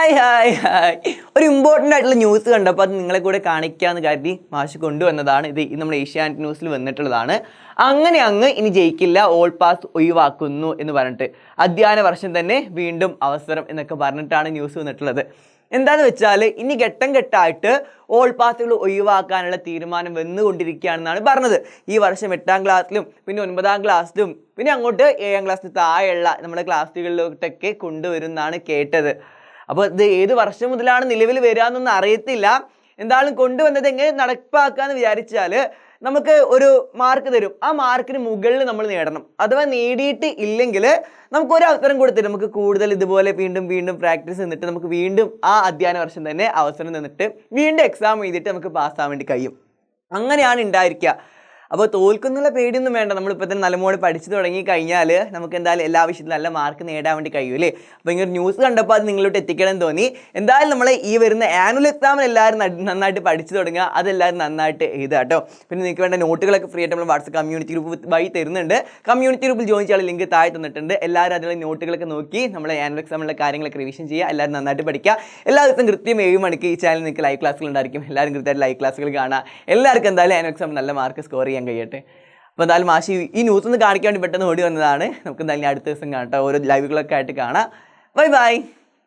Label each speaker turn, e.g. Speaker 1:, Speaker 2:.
Speaker 1: Hi hi hi. ഒരു important ആയിട്ടുള്ള news കണ്ടപ്പോൾ അത് നിങ്ങളെ കൂടെ കാണിക്കാമെന്ന് കരുതി മാഷ് കൊണ്ടുവന്നതാണ്. ഇത് നമ്മുടെ ഏഷ്യാനെറ്റ് ന്യൂസിൽ വന്നിട്ടുള്ളതാണ്. അങ്ങനെ അങ്ങ് ഇനി ജയിക്കില്ല ഓൾ പാസ് ഒഴിവാക്കുന്നു എന്ന് പറഞ്ഞിട്ട്. അധ്യയന വർഷം തന്നെ വീണ്ടും അവസരം എന്നൊക്കെ പറഞ്ഞിട്ടാണ് ന്യൂസ് വന്നിട്ടുള്ളത്. എന്താണെന്ന് വെച്ചാൽ ഇനി ഘട്ടം ഘട്ടമായിട്ട് ഓൾ പാസുകൾ ഒഴിവാക്കാനുള്ള തീരുമാനം വന്നുകൊണ്ടിരിക്കുകയാണെന്നാണ് പറഞ്ഞത്. ഈ വർഷം എട്ടാം ക്ലാസ്സിലും പിന്നെ ഒൻപതാം ക്ലാസ്സിലും പിന്നെ അങ്ങോട്ട് ഏഴാം ക്ലാസ്സിന് താഴെയുള്ള നമ്മുടെ ക്ലാസ്സുകളിലോട്ടൊക്കെ കൊണ്ടുവരുമെന്നാണ് കേട്ടത്. അപ്പോൾ ഇത് ഏത് വർഷം മുതലാണ് നിലവിൽ വരിക എന്നൊന്നും അറിയത്തില്ല. എന്തായാലും കൊണ്ടുവന്നത് എങ്ങനെ നടപ്പാക്കാന്ന് വിചാരിച്ചാൽ നമുക്ക് ഒരു മാർക്ക് തരും. ആ മാർക്കിന് മുകളിൽ നമ്മൾ നേടണം. അഥവാ നേടിയിട്ട് ഇല്ലെങ്കിൽ നമുക്ക് ഒരു അവസരം കൊടുത്തിട്ട് നമുക്ക് കൂടുതൽ ഇതുപോലെ വീണ്ടും വീണ്ടും പ്രാക്ടീസ് നിന്നിട്ട് നമുക്ക് വീണ്ടും ആ അധ്യയന വർഷം തന്നെ അവസരം നിന്നിട്ട് വീണ്ടും എക്സാം എഴുതിയിട്ട് നമുക്ക് പാസ്സാവാൻ വേണ്ടി കഴിയും. അങ്ങനെയാണ് ഉണ്ടായിരിക്കുക. അപ്പോൾ തോൽക്കുന്നുള്ള പേടിയൊന്നും വേണ്ട. നമ്മളിപ്പോൾ തന്നെ നല്ലപോലെ പഠിച്ചു തുടങ്ങി കഴിഞ്ഞാൽ നമുക്ക് എന്തായാലും എല്ലാ വിഷയത്തിലും നല്ല മാർക്ക് നേടാൻ വേണ്ടി കഴിയൂലേ അപ്പോൾ ഇങ്ങനെ ന്യൂസ് കണ്ടപ്പോൾ അത് നിങ്ങളോട്ട് എത്തിക്കണം തോന്നി. എന്തായാലും നമ്മൾ ഈ വരുന്ന ആനുവൽ എക്സാമിൽ എല്ലാവരും നന്നായിട്ട് പഠിച്ചു തുടങ്ങുക. അതെല്ലാവരും നന്നായിട്ട് എഴുതുക കേട്ടോ. പിന്നെ നിങ്ങൾക്ക് വേണ്ട നോട്ടുകളൊക്കെ ഫ്രീ ആയിട്ട് നമ്മൾ വാട്സപ്പ് കമ്മ്യൂണിറ്റി ഗ്രൂപ്പ് വഴി തരുന്നുണ്ട്. കമ്മ്യൂണിറ്റി ഗ്രൂപ്പിൽ ജോയിൻ ചെയ്യാൻ ലിങ്ക് താഴെ തന്നിട്ടുണ്ട്. എല്ലാവരും അതിലുള്ള നോട്ടുകളൊക്കെ നോക്കി നമ്മളെ ആനുവൽ എക്സാമിലെ കാര്യങ്ങളൊക്കെ റിവിഷൻ ചെയ്യുക. എല്ലാവരും നന്നായിട്ട് പഠിക്കുക. എല്ലാ ദിവസവും കൃത്യം ഏഴ് മണിക്ക് ഈ ചാനൽ നിങ്ങൾക്ക് ലൈവ് ക്ലാസ്സുകൾ ഉണ്ടായിരിക്കും. എല്ലാവരും കൃത്യമായിട്ട് ലൈവ് ക്ലാസ്സുകൾ കാണുക. എല്ലാവർക്കും എന്തായാലും ആനുവൽ എക്സാം നല്ല മാർക്ക് സ്കോർ ചെയ്യാൻ കഴിയട്ടെ. അപ്പോൾ എന്തായാലും മാഷി ഈ ന്യൂസ് ഒന്ന് കാണിക്കാൻ വേണ്ടി പെട്ടെന്ന് ഓടി വന്നതാണ്. നമുക്ക് എന്തായാലും അടുത്ത ദിവസം കാണട്ടെ ഓരോ ലൈവുകളൊക്കെ ആയിട്ട് കാണാം. Bye bye